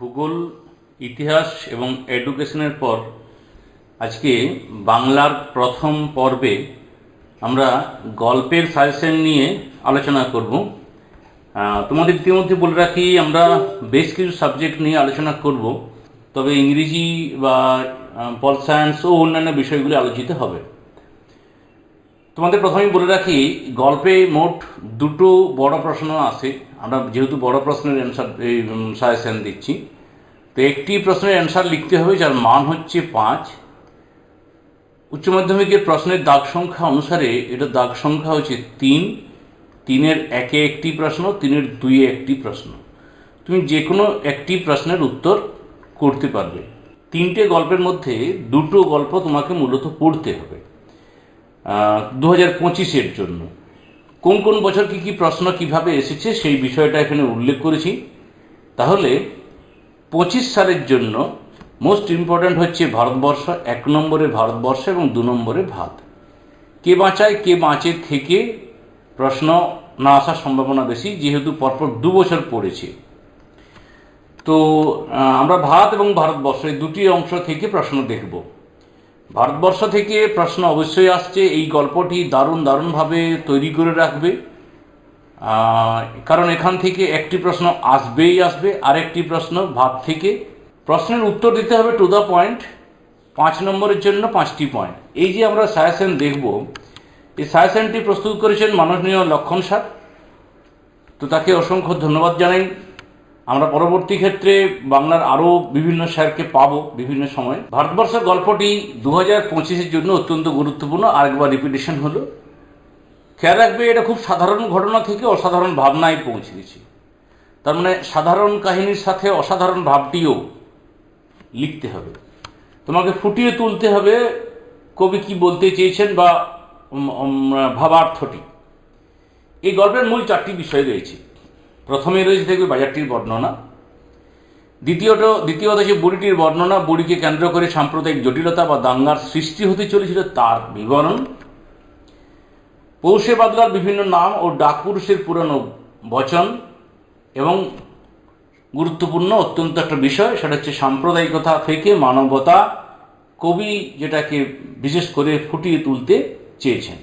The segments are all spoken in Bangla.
ভূগোল, ইতিহাস এবং এডুকেশনের পর আজকে বাংলার প্রথম পর্বে আমরা গল্পের সাজেশন নিয়ে আলোচনা করব। তোমাদের ইতিমধ্যে বলে রাখি, আমরা বেশ কিছু সাবজেক্ট নিয়ে আলোচনা করব, তবে ইংরেজি বা পল সায়েন্স ও অন্যান্য বিষয়গুলি আলোচিত হবে। তোমাদের প্রথমেই বলে রাখি, গল্পে মোট দুটো বড় প্রশ্ন আসে আমরা যেহেতু বড় প্রশ্নের অ্যান্সার এই সাজেশন দিচ্ছি, তো একটি প্রশ্নের অ্যান্সার লিখতে হবে যার মান হচ্ছে পাঁচ। উচ্চ মাধ্যমিকের প্রশ্নের দাগ সংখ্যা অনুসারে এটা দাগ সংখ্যা হচ্ছে তিন। তিনের একে একটি প্রশ্ন, তিনের দুইয়ে একটি প্রশ্ন। তুমি যে কোনো একটি প্রশ্নের উত্তর করতে পারবে। তিনটে গল্পের মধ্যে দুটো গল্প তোমাকে মূলত পড়তে হবে দু হাজার পঁচিশের জন্য। কোন কোন বছর কী কী প্রশ্ন কীভাবে এসেছে সেই বিষয়টা এখানে উল্লেখ করেছি। তাহলে পঁচিশ সালের জন্য মোস্ট ইম্পর্ট্যান্ট হচ্ছে ভারতবর্ষ, এক নম্বরে ভারতবর্ষ এবং দু নম্বরে ভাত কে বাঁচায়, কে বাঁচে থেকে প্রশ্ন না আসার সম্ভাবনা বেশি, যেহেতু পরপর দু বছর পড়েছে। তো আমরা ভারত এবং ভারতবর্ষ এই দুটি অংশ থেকে প্রশ্ন দেখব। ভারতবর্ষ থেকে প্রশ্ন অবশ্যই আসছে, এই গল্পটি দারুণ দারুণভাবে তৈরি করে রাখবে। কারণ এখান থেকে একটি প্রশ্ন আসবেই আসবে, আরেকটি প্রশ্ন ভাব থেকে। প্রশ্নের উত্তর দিতে হবে টু দ্য পয়েন্ট পাঁচ নম্বরের জন্য পাঁচটি পয়েন্ট এই যে আমরা সাজেশন দেখব, এই সায়াসেনটি প্রস্তুত করেছেন মাননীয় লক্ষণ স্যার। তো তাকে অসংখ্য ধন্যবাদ জানাই। আমরা পরবর্তী ক্ষেত্রে বাংলার আরও বিভিন্ন স্যারকে পাবো বিভিন্ন সময়। ভারতবর্ষের গল্পটি দু হাজার পঁচিশের জন্য অত্যন্ত গুরুত্বপূর্ণ, আরেকবার রিপিটেশন হলো। খেয়াল রাখবে, এটা খুব সাধারণ ঘটনা থেকে অসাধারণ ভাবনায় পৌঁছে গেছে। তার মানে সাধারণ কাহিনীর সাথে অসাধারণ ভাবটিও লিখতে হবে। তোমাকে ফুটিয়ে তুলতে হবে কবি কি বলতে চেয়েছেন বা ভাবার্থটি। এই গল্পের মূল চারটি বিষয় রয়েছে। প্রথমে রয়েছে দেখবে বাজারটির বর্ণনা। দ্বিতীয়ত দ্বিতীয়ত যে বুড়িটির বর্ণনা, বুড়িকে কেন্দ্র করে সাম্প্রদায়িক জটিলতা বা দাঙ্গার সৃষ্টি হতে চলেছিল তার বিবরণ। পৌষে বাদলার বিভিন্ন নাম ও ডাকপুরুষের পুরানো বচন এবং গুরুত্বপূর্ণ অত্যন্ত একটা বিষয়, সেটা হচ্ছে সাম্প্রদায়িকতা থেকে মানবতা কবি যেটাকে বিশেষ করে ফুটিয়ে তুলতে চেয়েছেন।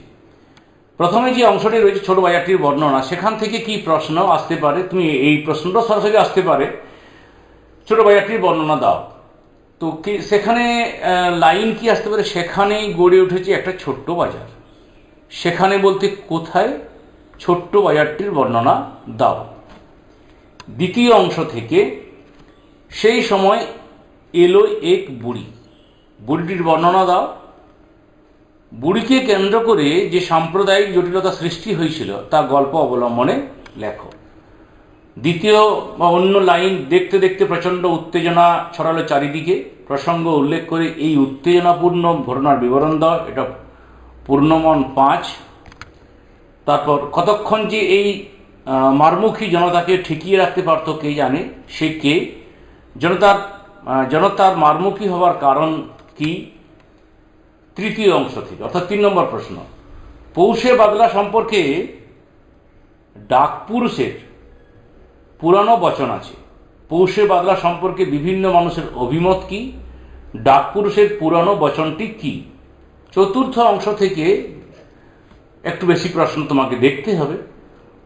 প্রথমে যে অংশটি রয়েছে ছোট বাজারটির বর্ণনা, সেখান থেকে কি প্রশ্ন আসতে পারে? তুমি এই প্রশ্নটা সরাসরি আসতে পারে। ছোট বাজারটির বর্ণনা দাও। তো কি, সেখানে লাইন কি আসতে পারে? সেখানেই গড়ে উঠেছে একটা ছোট্ট বাজার। সেখানে বলতে কোথায়? ছোট্ট বাজারটির বর্ণনা দাও। দ্বিতীয় অংশ থেকে, সেই সময় এলো এক বুড়ি। বুড়িটির বর্ণনা দাও। বুড়িকে কেন্দ্র করে যে সাম্প্রদায়িক জটিলতা সৃষ্টি হয়েছিল তা গল্প অবলম্বনে লেখো। দ্বিতীয় বা অন্য লাইন, দেখতে দেখতে প্রচণ্ড উত্তেজনা ছড়ালো চারিদিকে। প্রসঙ্গ উল্লেখ করে এই উত্তেজনাপূর্ণ ঘটনার বিবরণ দাও, এটা পূর্ণমন পাঁচ। তারপর, কতক্ষণ যে এই মারমুখী জনতাকে ঠেকিয়ে রাখতে পারতো কে জানে? সে কে? জনতার জনতার মারমুখী হওয়ার কারণ কি? তৃতীয় অংশ থেকে, অর্থাৎ তিন নম্বর প্রশ্ন। পৌষে বাদলা সম্পর্কে ডাকপুরুষের পুরানো বচন আছে। পৌষে বাদলা সম্পর্কে বিভিন্ন মানুষের অভিমত কি? ডাকপুরুষের পুরানো বচনটি কি? চতুর্থ অংশ থেকে একটু বেশি প্রশ্ন তোমাকে দেখতে হবে।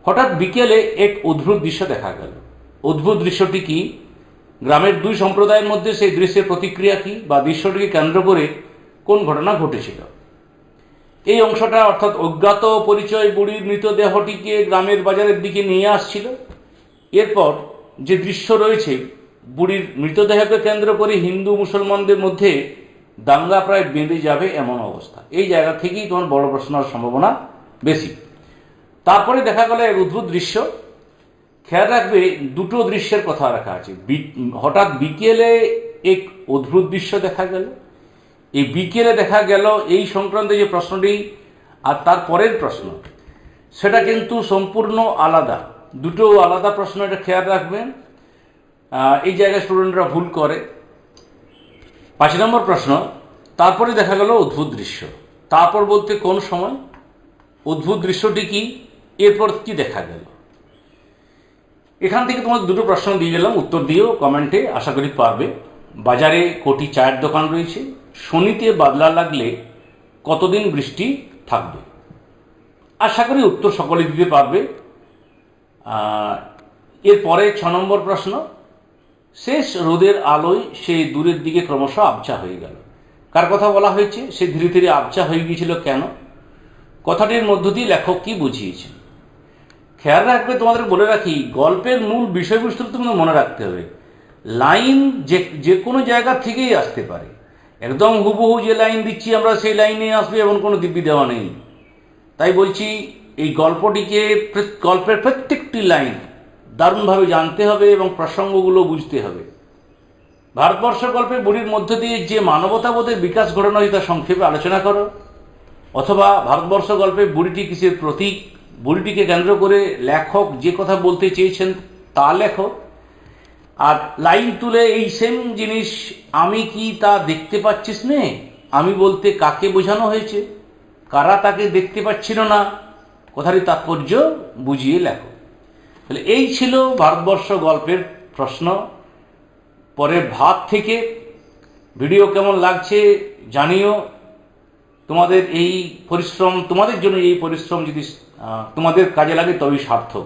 হঠাৎ বিকেলে এক অদ্ভুত দৃশ্য দেখা গেল। অদ্ভুত দৃশ্যটি কি? গ্রামের দুই সম্প্রদায়ের মধ্যে সেই দৃশ্যের প্রতিক্রিয়া কি? বা দৃশ্যটিকে কেন্দ্র করে কোন ঘটনা ঘটেছিল? এই অংশটা অর্থাৎ অজ্ঞাত পরিচয় বুড়ির মৃতদেহটিকে গ্রামের বাজারের দিকে নিয়ে আসছিল। এরপর যে দৃশ্য রয়েছে, বুড়ির মৃতদেহকে কেন্দ্র করে হিন্দু মুসলমানদের মধ্যে দাঙ্গা প্রায় বেঁধে যাবে এমন অবস্থা। এই জায়গা থেকেই তোমার বড় প্রশ্ন সম্ভাবনা বেশি। তারপরে দেখা গেল এক অদ্ভুত দৃশ্য। খেয়াল রাখবে, দুটো দৃশ্যের কথা রাখা আছে। হঠাৎ বিকেলে এক অদ্ভুত দৃশ্য দেখা গেল। এই বিকেলে দেখা গেল এই সংক্রান্ত যে প্রশ্নটি আর তার পরের প্রশ্ন। সেটা কিন্তু সম্পূর্ণ আলাদা। দুটো আলাদা প্রশ্ন এটা খেয়াল রাখবেন। এই জায়গায় স্টুডেন্টরা ভুল করে। পাঁচ নম্বর প্রশ্ন, তারপরে দেখা গেল অদ্ভুত দৃশ্য। তারপর বলতে কোন সময়? অদ্ভুত দৃশ্যটি কি? এরপর কি দেখা গেল? এখান থেকে তোমাদের দুটো প্রশ্ন দিয়ে গেলাম। উত্তর দিও কমেন্টে আশা করি পারবে। বাজারে কোটি চায়ের দোকান রয়েছে। শনিতে বাদলা লাগলে কতদিন বৃষ্টি থাকবে? আশা করি উত্তর সকলে দিতে পারবে। এরপরে ছ নম্বর প্রশ্ন, শেষ রোদের আলোয় সে দূরের দিকে ক্রমশ আবছা হয়ে গেল। কার কথা বলা হয়েছে? সে ধীরে ধীরে আবছা হয়ে গিয়েছিল কেন? কথাটির মধ্য দিয়ে লেখক কি বুঝিয়েছেন? খেয়াল রাখবে, তোমাদের বলে রাখি, গল্পের মূল বিষয়বস্তু তোমাদের মনে রাখতে হবে। লাইন যে যে কোনো জায়গা থেকেই আসতে পারে। একদম হুবহু যে লাইন দিচ্ছি আমরা সেই লাইনে আসবে এমন কোনো দিব্যি দেওয়া নেই। তাই বলছি, এই গল্পটিকে গল্পের প্রত্যেকটি লাইন দারুণভাবে জানতে হবে এবং প্রসঙ্গগুলো বুঝতে হবে। ভারতবর্ষ গল্পে বুড়ির মধ্য দিয়ে যে মানবতাবোধের বিকাশ ঘটানো হয় তা সংক্ষেপে আলোচনা করো, অথবা ভারতবর্ষ গল্পে বুড়িটি কিসের প্রতীক, বুড়িটিকে কেন্দ্র করে লেখক যে কথা বলতে চেয়েছেন তা লেখো। আর লাইন তুলে এই সেম জিনিস আমি কি তা দেখতে পাচ্ছিস নে? আমি বলতে কাকে বোঝানো হয়েছে? কারা তাকে দেখতে পাচ্ছিল না? কথাটি তাৎপর্য বুঝিয়ে লেখো। তাহলে এই ছিল ভারতবর্ষ গল্পের প্রশ্ন। পরের ভাত থেকে ভিডিও কেমন লাগছে জানিও। তোমাদের এই পরিশ্রম, তোমাদের জন্য এই পরিশ্রম যদি তোমাদের কাজে লাগে তবেই সার্থক।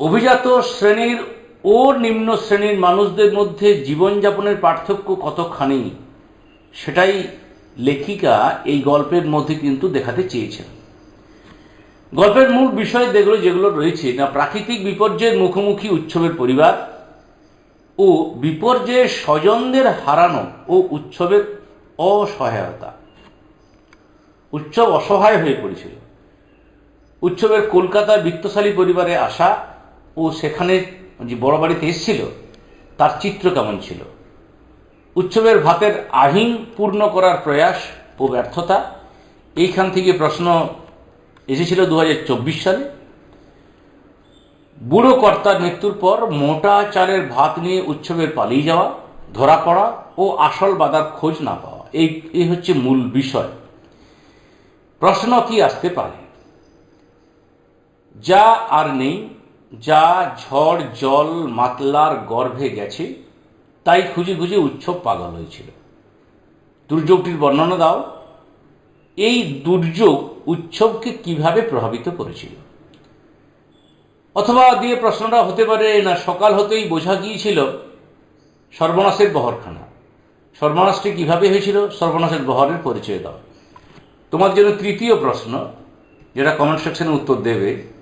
অভিজাত শ্রেণির ও নিম্ন শ্রেণির মানুষদের মধ্যে জীবনযাপনের পার্থক্য কতখানি, সেটাই লেখিকা এই গল্পের মধ্যে কিন্তু দেখাতে চেয়েছেন। গল্পের মূল বিষয় দেখল যেগুলো রয়েছে, না প্রাকৃতিক বিপর্যয়ের মুখোমুখি উৎসবের পরিবার ও বিপর্যয়ে স্বজনদের হারানো ও উৎসবের অসহায়তা। উৎসব অসহায় হয়ে পড়েছিল। উৎসবের কলকাতার বিত্তশালী পরিবারে আসা ও সেখানে যে বড় বাড়িতে এসেছিল, তার চিত্র কেমন ছিল? উৎসবের ভাতের আহিন পূর্ণ করার প্রয়াস ও ব্যর্থতা, এইখান থেকে প্রশ্ন এসেছিল দু হাজার চব্বিশ সালে। বুড়ো কর্তার মৃত্যুর পর মোটা চালের ভাত নিয়ে উৎসবের পালিয়ে যাওয়া, ধরা পড়া ও আসল বাদার খোঁজ না পাওয়া, এই এই হচ্ছে মূল বিষয়। প্রশ্ন কি আসতে পারে? যা আর নেই যা ঝড় জল মাতলার গর্ভে গেছে, তাই খুঁজে খুঁজে উৎসব পাগল হয়েছিল। দুর্যোগটির বর্ণনা দাও। এই দুর্যোগ উৎসবকে কীভাবে প্রভাবিত করেছিল? অথবা দিয়ে প্রশ্নটা হতে পারে, না, সকাল হতেই বোঝা গিয়েছিল সর্বনাশের বহরখানা। সর্বনাশটি কীভাবে হয়েছিল, সর্বনাশের বহরের পরিচয় দাও। তোমার জন্য তৃতীয় প্রশ্ন, যেটা কমেন্ট সেকশনে উত্তর দেবে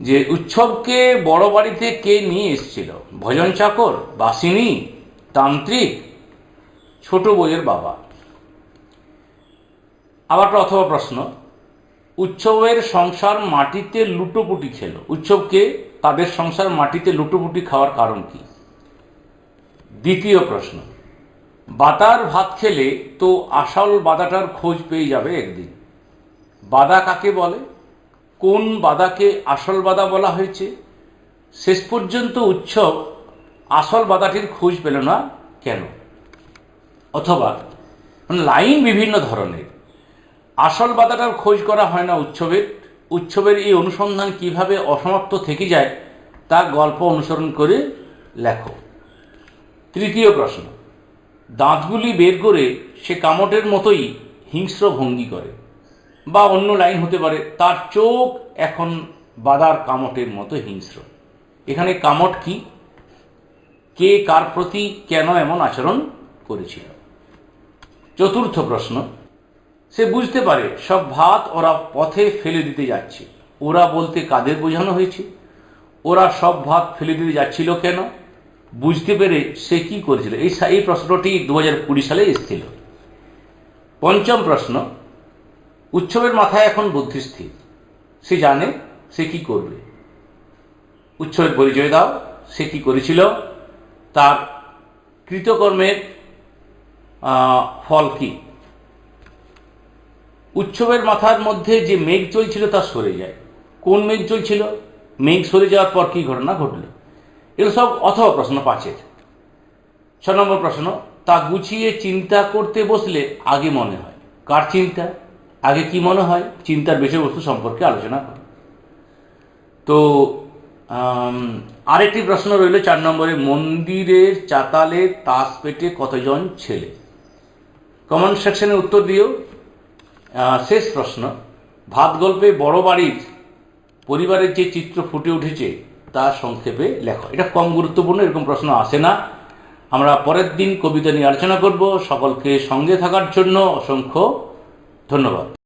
যে উৎসবকে বড় বাড়িতে কে নিয়ে এসেছিল? ভজন চাকর, বাসিনী, তান্ত্রিক, ছোট বইয়ের বাবা। আবার অথবা প্রশ্ন। উৎসবের সংসার মাটিতে লুটোপুটি খেল। উৎসবকে তাদের সংসার মাটিতে লুটোপুটি খাওয়ার কারণ কি? দ্বিতীয় প্রশ্ন। বাতার ভাত খেলে তো আসল বাদাটার খোঁজ পেয়ে যাবে একদিন। বাদা কাকে বলে? কোন বাদাকে আসল বাদা বলা হয়েছে? শেষ পর্যন্ত উৎসব আসল বাদাটির খোঁজ পেল না কেন? অথবা লাইন বিভিন্ন ধরনের। আসল বাদাটার খোঁজ করা হয় না উৎসবের। উৎসবের এই অনুসন্ধান কীভাবে অসমাপ্ত থেকে যায় তা গল্প অনুসরণ করে লেখো। তৃতীয় প্রশ্ন। দাঁতগুলি বের করে সে কামটের মতোই হিংস্র ভঙ্গি করে। বা অন্য লাইন হতে পারে, তার চোখ এখন বাদার কামটের মতো হিংস্র। এখানে কামট কি? কে কার প্রতি কেন এমন আচরণ করেছিল? চতুর্থ প্রশ্ন। সে বুঝতে পারে, সব ভাত ওরা পথে ফেলে দিতে যাচ্ছে। ওরা বলতে কাদের বোঝানো হয়েছে? ওরা সব ভাত ফেলে দিতে যাচ্ছিল কেন? বুঝতে পেরে সে কি করেছিল? এই প্রশ্নটি দু হাজার কুড়ি সালে এসেছিল। পঞ্চম প্রশ্ন। উৎসবের মাথায় এখন বুদ্ধি স্থির। সে জানে সে কি করবে। উৎসবের পরিচয় দাও, সে কি করেছিল, তার কৃতকর্মের ফল কি। উৎসবের মাথার মধ্যে যে মেঘ চলছিল তা সরে যায়। কোন মেঘ চলছিল? মেঘ সরে যাওয়ার পর কি ঘটনা ঘটল? এগুলো সব অথবা প্রশ্ন পাঁচের। ছ নম্বর প্রশ্ন, তা গুছিয়ে চিন্তা করতে বসলে আগে মনে হয়। কার চিন্তা? আগে কি মনে হয়? চিন্তার বিষয়বস্তু সম্পর্কে আলোচনা করো। তো আরেকটি প্রশ্ন রইল চার নম্বরে, মন্দিরের চাতালে তাস পেটে কতজন ছেলে? কমেন্ট সেকশনে উত্তর দিও। শেষ প্রশ্ন ভাত গল্পে বড় বাড়ির পরিবারের যে চিত্র ফুটে উঠেছে, তা সংক্ষেপে লেখো। এটা কম গুরুত্বপূর্ণ, এরকম প্রশ্ন আসে না। আমরা পরের দিন কবিতা নিয়ে আলোচনা করব। সকলকে সঙ্গে থাকার জন্য অসংখ্য ধন্যবাদ।